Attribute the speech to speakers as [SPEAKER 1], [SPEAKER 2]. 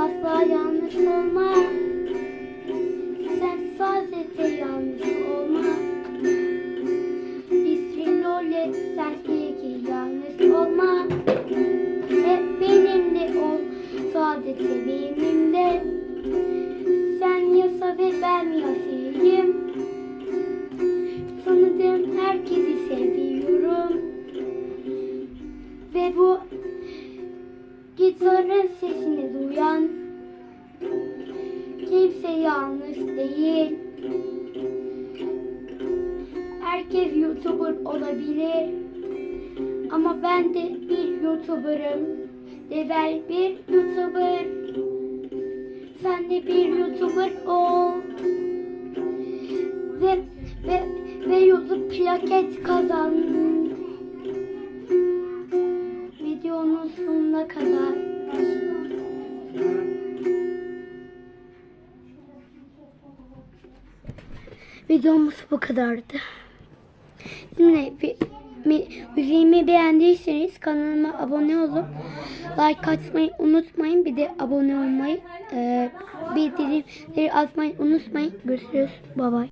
[SPEAKER 1] Asla yanlış olma. Sen sadece yanlış olma. Bismillah sen iyi ki yanlış olma. Hep benimle ol, sadece benimle. Sen yasa ve ben yasayım. Tanıdığım herkesi seviyorum. Ve bu gitarın sesini duyan kimse yanlış değil. Herkes YouTuber olabilir. Ama ben de bir YouTuber'ım. Devel bir YouTuber. Sen de bir YouTuber ol. Ve ve ve YouTube plaket kazan. Sonuna kadar. Videomuz bu kadardı. Şimdi bir, mi, müziğimi beğendiyseniz kanalıma abone olup like atmayı unutmayın. Bir de abone olmayı, e, bildirimleri atmayı unutmayın. Görüşürüz. Bye bye.